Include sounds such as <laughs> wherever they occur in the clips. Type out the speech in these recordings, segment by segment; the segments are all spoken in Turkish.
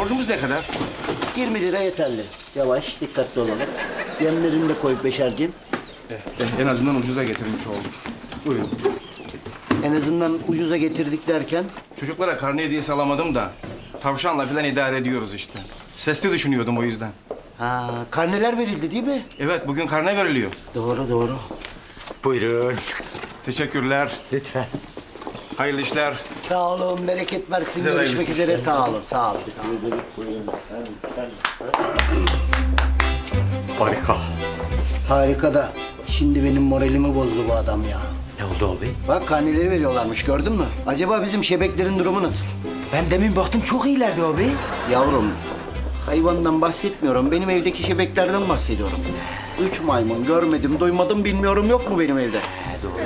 Borcumuz ne kadar? 20 lira yeterli. Yavaş, dikkatli olalım. Yemlerini de koyup beşerciğim. Eh, en azından ucuza getirmiş olduk. Buyurun. En azından ucuza getirdik derken Çocuklara karne hediyesi alamadım da tavşanla falan idare ediyoruz işte. Sesli düşünüyordum o yüzden. Ha, karneler verildi değil mi? Evet bugün karne veriliyor. Doğru doğru. Buyurun. Teşekkürler. Lütfen. Hayırlı işler. Sağ olun, bereket versin. Size Görüşmek hayırlı üzere. Sağ olun, sağ olun. Sağ olun. Harika. Harika da şimdi benim moralimi bozdu bu adam ya. Ne oldu abi? Bak karneleri veriyorlarmış gördün mü? Acaba bizim şebeklerin durumu nasıl? Ben demin baktım çok iyilerdi abi. Yavrum, hayvandan bahsetmiyorum. Benim evdeki şebeklerden bahsediyorum. Üç maymun görmedim, duymadım, bilmiyorum yok mu benim evde? He doğru.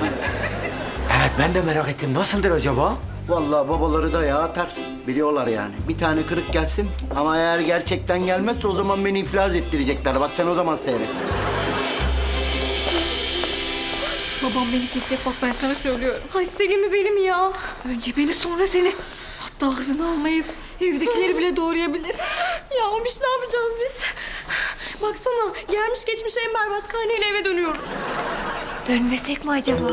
Evet ben de merak ettim. Nasıldır acaba? Vallahi babaları da yağ atar. Biliyorlar yani. Bir tane kırık gelsin ama eğer gerçekten gelmezse o zaman beni iflas ettirecekler. Bak sen o zaman seyret. Babam beni kesecek bak ben sana söylüyorum. Ay Selim mi benim ya? Önce beni sonra seni. Hatta hızını almayıp evdekileri bile doğrayabilir. <gasps> ya Amiş ne yapacağız biz? Baksana gelmiş geçmiş en berbat karneyle eve dönüyoruz. Dönmesek mi acaba?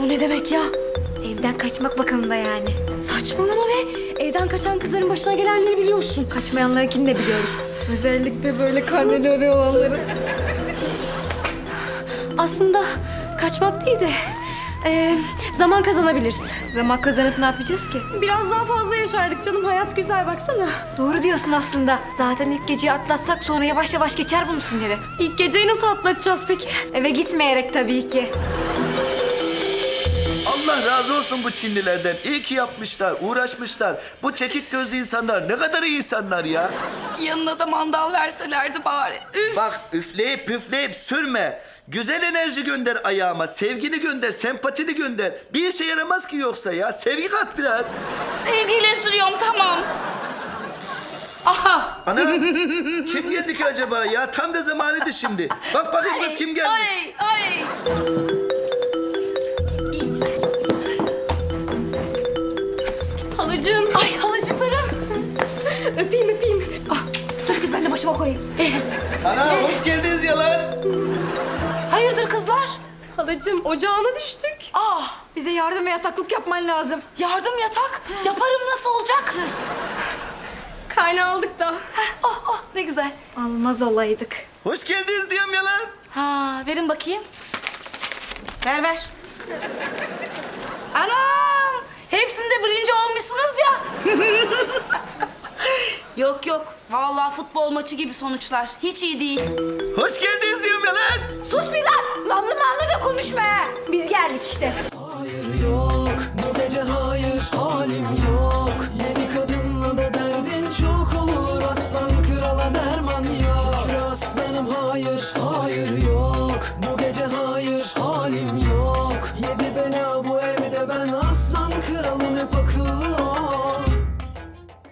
O ne demek ya? Evden kaçmak bakımında yani. Saçmalama be. Evden kaçan kızların başına gelenleri biliyorsun. Kaçmayanlarınkini de biliyoruz. Özellikle böyle karneli arıyor olanları. Aslında kaçmak değil de eee, zaman kazanabiliriz. Zaman kazanıp ne yapacağız ki? Biraz daha fazla yaşardık canım. Hayat güzel baksana. Doğru diyorsun aslında. Zaten ilk geceyi atlatsak sonra yavaş yavaş geçer bunun siniri. İlk geceyi nasıl atlatacağız peki? Eve gitmeyerek tabii ki. Allah razı olsun bu Çinlilerden. İyi ki yapmışlar, uğraşmışlar. Bu çekik gözlü insanlar ne kadar iyi insanlar ya. Yanına da mandal verselerdi bari. Üf. Bak üfleyip püfleyip sürme. Güzel enerji gönder ayağıma, sevgini gönder, sempatini gönder. Bir işe yaramaz ki yoksa ya. Sevgi kat biraz. Sevgiyle sürüyorum tamam. Aha. Ana, <laughs> kim geldi ki acaba ya? Tam da zamanıydı şimdi. Bak bakayım kız kim gelmiş. Ay ay. Halacığım. Ay halacıklarım. Öpeyim öpeyim. Ah, dur kız ben de başıma koyayım. Ana hoş geldiniz yalan. Hayırdır kızlar? Halacığım ocağına düştük. Ah Bize yardım ve yataklık yapman lazım. yardım yatak. Yaparım nasıl olacak? Karne aldık da. Oh oh ne güzel. Almaz olaydık. Hoş geldiniz diyorum yalan. Ha verin bakayım. Ver ver. Anam! Yok yok. Vallahi futbol maçı gibi sonuçlar. Hiç iyi değil. Hoş geldiniz yalan. Sus bir lan! Lanlı manlı da konuşma. Biz geldik işte. Hayır yok bu gece hayır halim yok